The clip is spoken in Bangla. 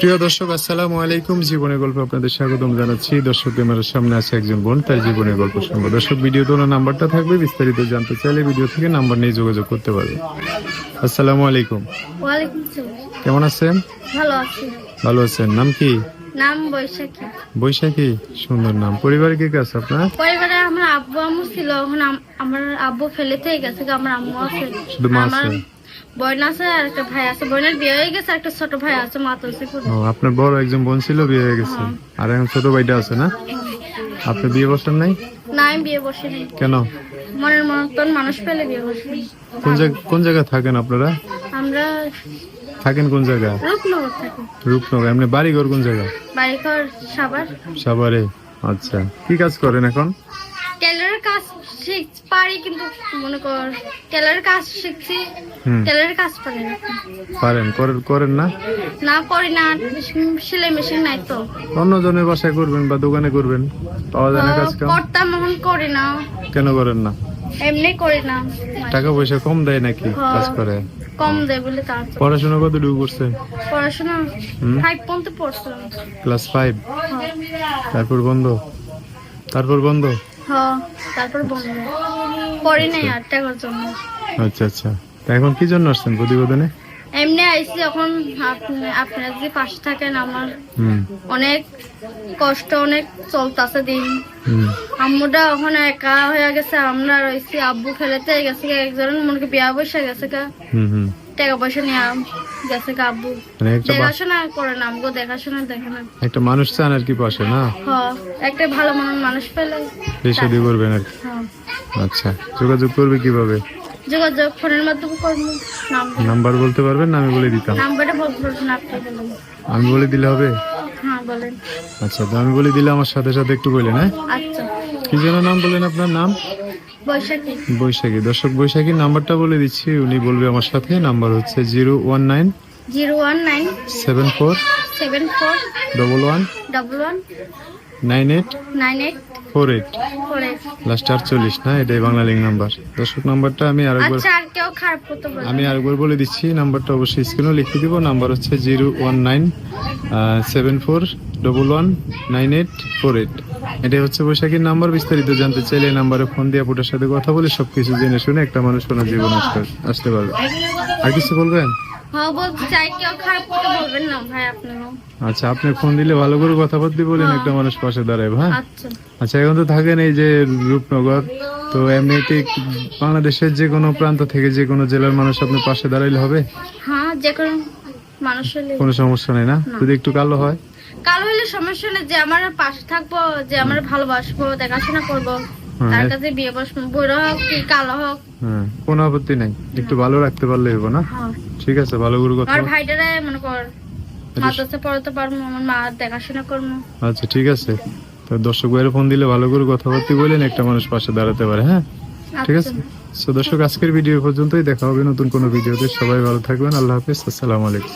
প্রিয় দর্শক আসসালামু আলাইকুম। জীবনের গল্প আপনাদের স্বাগতম জানাচ্ছি। দর্শক আমার সামনে আছে একজন বোন তার জীবনের গল্প শুনব। দর্শক ভিডিও তোলা নাম্বারটা থাকবে বিস্তারিত জানতে চাইলে ভিডিও থেকে নাম্বার নিয়ে যোগাযোগ করতে পারবে। আসসালামু আলাইকুম। কেমন আছেন? ভালো আছি। ভালো আছেন। নাম কি? নাম বৈশাখী। বৈশাখী সুন্দর নাম। পরিবারে কে কে আছে আপনার? পরিবারে আমার আব্বু আম্মু ছিল। এখন আমার আব্বু গেছে আমার আম্মু আছে। শুধু মা আছে। বোন আছে আর একটা ভাই আছে। বোনের বিয়ে হয়ে গেছে একটা ছোট ভাই আছে মাতসিপুর ও আপনার বড় একজন বোন ছিল বিয়ে হয়ে গেছে। আর এখন ছোট ভাইটা আছে না? আপনি বিয়ে বসেন নাই? না আমি বিয়ে বসিনি কেন? মনের মতন মানুষ পেলে বিয়ে বসিনি কোন জায়গা কোন জায়গায় থাকেন আপনারা? আমরা থাকেন কোন জায়গায়? রূপনগর থাকি। রূপনগর এমনি বাড়ি ঘর কোন জায়গায় সাভারে। আচ্ছা। কি কাজ করেন এখন? টেলারের কাজ শিখ পারি কিন্তু মনে কর টেলারের কাজ শিখছি টেলারের কাজ পারি না। পারেন করেন করেন না? না করি না সেলাই মেশিন নাই তো। অন্য জনের বাসায় করবেন বা দোকানে করবেন পাওয়া যায় না কাজ কাম করতাম এখন করি না। কেন করেন না? এমনি করি না। টাকা পয়সা কম দেয় নাকি হ্যাঁ। কাজ করে? কম দেয় বলে তার পড়াশোনা কতটুকু করছে? পড়াশোনা হুম। ফাইভ পর্যন্ত পড়ছিলাম ক্লাস ফাইভ। তারপর বন্ধ? তারপর বন্ধ? তারপর বন্ধ। পড়ি নাই আর টাকার জন্য। আচ্ছা আচ্ছা। এখন কি জন্য আসছেন প্রতিবেদনে? এমনি আইসি এখন আপনি- আপনারা যে পাশে থাকেন আমার। অনেক কষ্ট অনেক চলতেছে দিন। আম্মুটা ওখানে একা হয়ে গেছে আমরা রয়েছি আব্বু ফেলেতে গেছে একজন মনে বিয়া বসে গেছে হুম। টাকা পয়সা নিয়ে গেছে আব্বু মানে দেখাশোনা করে না আমগো দেখাশোনা দেখে না। একটা মানুষ চান আর কি পাশে না? একটা ভালো মনের মানুষ পেলে বিয়ে শাদী করবেন আর হ্যাঁ। আচ্ছা যোগাযোগ করবে কীভাবে? যোগাযোগ ফোনের মাধ্যমে করব। নাম্বার। বলতে পারবেন না আমি বলে দিতাম? নাম্বারটা বলতে পারবেন আপনি আমি বলে দিলে হবে? হ্যাঁ বলেন। আচ্ছা আমি বলে দিলে আমার সাথে সাথে একটু বললেন হ্যাঁ? আচ্ছা। কি যেন নাম বললেন আপনার নাম? বৈশাখী। বৈশাখী। দর্শক বৈশাখীর নাম্বারটা বলে দিচ্ছি। উনি বলবে আমার সাথে। নাম্বার হচ্ছে zero one nine zero one nine seven four seven four double one double one nine eight nine eight four eight. Last আটচল্লিশ না? এটাই বাংলা লিঙ্ক নাম্বার। দর্শক নাম্বারটা আমি আরেকবার আচ্ছা আমি আরেকবার বলে দিচ্ছি। নাম্বারটা অবশ্যই স্ক্রিনেও লিখে দিব। নাম্বার হচ্ছে zero one nine seven four double one nine eight four eight. এটাই হচ্ছে বৈশাখীর নাম্বার বিস্তারিত জানতে চাইলে নাম্বারে ফোন দিয়ে আপুটার সাথে কথা বলে সবকিছু জেনে শুনে একটা মানুষ কোনো জীবন আসতে আসতে পারবে। আর কিছু বলবেন? হ্যাঁ আচ্ছা আপনি ফোন দিলে ভালো করে কথাবার্তা বলেন একটা মানুষ পাশে দাঁড়ায় হ্যাঁ? আচ্ছা। আচ্ছা এখন তো থাকেন এই যে রূপনগর তো এমনিতে বাংলাদেশের যে কোনো প্রান্ত থেকে যে কোনো জেলার মানুষ আপনার পাশে দাঁড়াইলে হবে? হ্যাঁ যে কোনো মানুষ কোনো সমস্যা নেই না। যদি একটু কালো হয়? কালো হলে সমস্যা নেই যে আমার পাশে থাকব যে আমার ভালোবাসবো দেখাশোনা করব তার কাছে বিয়ে বসবো বড় হোক কি কালো হোক। হ্যাঁ কোনো আপত্তি নাই। একটু ভালো রাখতে পারলে হব না? হ্যাঁ। ঠিক আছে ভালো করে কথা আমার ভাইটারে মনে কর মাদ্রাসা পড়াতে পারব আমার মা দেখাশোনা করব। আচ্ছা ঠিক আছে। তো দর্শক ভাইয়ের ফোন দিলে ভালো করে কথাবার্তা বলেন একটা মানুষ পাশে দাঁড়াতে পারে হ্যাঁ? ঠিক আছে? আচ্ছা তো দর্শক আজকের ভিডিও পর্যন্তই। দেখা হবে নতুন কোনো ভিডিওতে। সবাই ভালো থাকবেন। আল্লাহ হাফিজ। আসসালামু আলাইকুম।